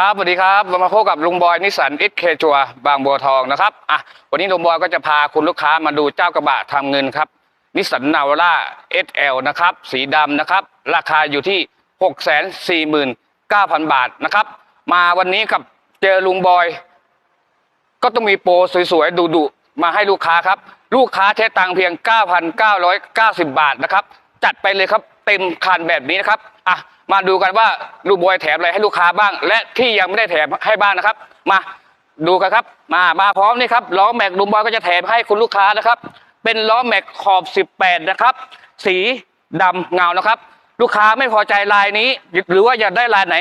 ครับสวัสดีครับเรามาพบกับลุงบอยนิสสันเอสเคจัวบางบัวทองนะครับอะวันนี้ลุงบอยก็จะพาคุณลูกค้ามาดูเจ้ากระบะทำเงินครับนิสสันนาวาร่า SL นะครับสีดำนะครับ ราคาอยู่ที่6 4 9 0 0 0บาทนะครับ มาวันนี้กับเจอลุงบอย ก็ต้องมีโปรสวยๆดุๆมาให้ลูกค้าครับ ลูกค้าใช้ตังค์เพียง9,990บาทนะครับ จัดไปเลยครับเต็มคันแบบนี้นะครับอะ มาดูกันว่าลูกบอยแถมอะไรให้ลูกค้าบ้าง และที่ยังไม่ได้แถมให้บ้างนะครับ มาดูกันครับมามาพร้อมนี่ครับล้อแม็กลุงบอยก็จะแถมให้คุณลูกค้านะครับ เป็นล้อแม็กขอบ 18 นะครับ สีดำเงานะครับ ลูกค้าไม่พอใจลายนี้ หรือว่าอยากได้ลายไหน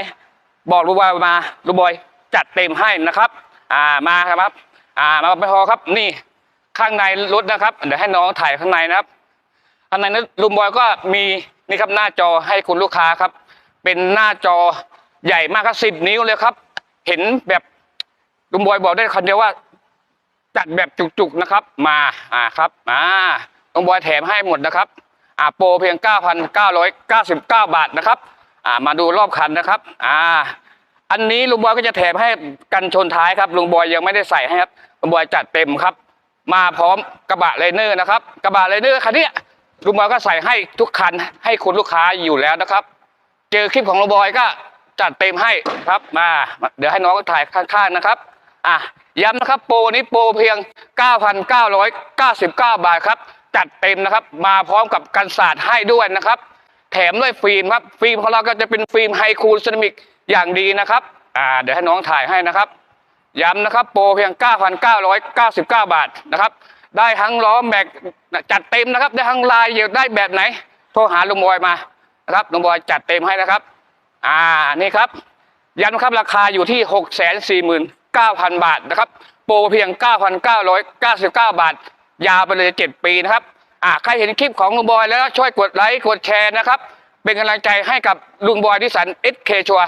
บอกลูกบอยมาลูกบอยจัดเต็มให้นะครับ อ่ามาครับอ่ามาไม่พอครับนี่ข้างในรถนะครับ เดี๋ยวให้น้องถ่ายข้างในนะครับข้างในนั้นลุงบอยก็มีนี่ครับหน้าจอให้คุณลูกค้าครับ เป็นหน้าจอใหญ่มากครับสิบนิ้วเลยครับ เห็นแบบลุงบอยบอกได้คำเดียวว่า จัดแบบจุกๆนะครับ มาอ่าครับอ่าลุงบอยแถมให้หมดนะครับ อ่าโปรเพียง 9,999 บาทนะครับ อ่ามาดูรอบคันนะครับ อ่า อันนี้ลุงบอยก็จะแถมให้กันชนท้ายครับลุงบอยยังไม่ได้ใส่ให้ครับลุงบอยจัดเต็มครับ มาพร้อมกระบะเลเนอร์นะครับ กระบะเลเนอร์คันนี้ลุงบอยก็ใส่ให้ทุกคันให้คุณลูกค้าอยู่แล้วนะครับ เจอคลิปของลุงบอยก็จัดเต็มให้ครับมา เดี๋ยวให้น้องถ่ายข้างๆนะครับอะย้ำนะครับโปรนี้โปรเพียง 9,999 บาทครับ จัดเต็มนะครับ มาพร้อมกับกันศาสตร์ให้ด้วยนะครับ แถมด้วยฟิล์มครับฟิล์มของเราก็จะเป็นฟิล์มไฮคูลเซรามิกอย่างดีนะครับอ่าเดี๋ยวให้น้องถ่ายให้นะครับ ย้ำนะครับโปรเพียง 9,999 บาทนะครับ ได้ทั้งล้อแม็กจัดเต็มนะครับ ได้ทั้งลายอยากได้แบบไหน โทรหาลุงบอยมา นะครับลุงบอยจัดเต็มให้นะครับ อ่านี่ครับย้ำนครับราคาอยู่ที่ 649,000 บาทนะครับ โปรเพียง 9,999 บาท ยาวไปเลย 7 ปีนะครับอ่าใครเห็นคลิปของลุงบอยแล้วช่วยกดไลค์กดแชร์นะครับ เป็นกำลังใจให้กับลุงบอยดิสันเอสเคชัว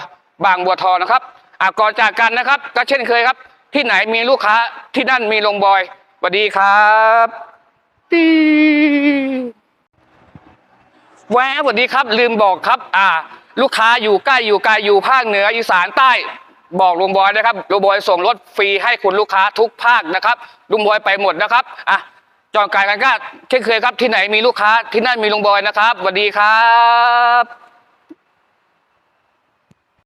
บางบัวทองนะครับอ่าก่อนจากกันนะครับ ก็เช่นเคยครับ ที่ไหนมีลูกค้าที่นั่นมีลุงบอยสวัสดีครับตี แวะสวัสดีครับ ลืมบอกครับ อ่า ลูกค้าอยู่ใกล้อยู่ไกลอยู่ภาคเหนืออีสานใต้บอกลุงบอยนะครับลุงบอยส่งรถฟรีให้คุณลูกค้าทุกภาคนะครับลุงบอยไปหมดนะครับอะจองกายกันก็เช่นเคยครับที่ไหนมีลูกค้าที่นั่นมีลุงบอยนะครับสวัสดีครับ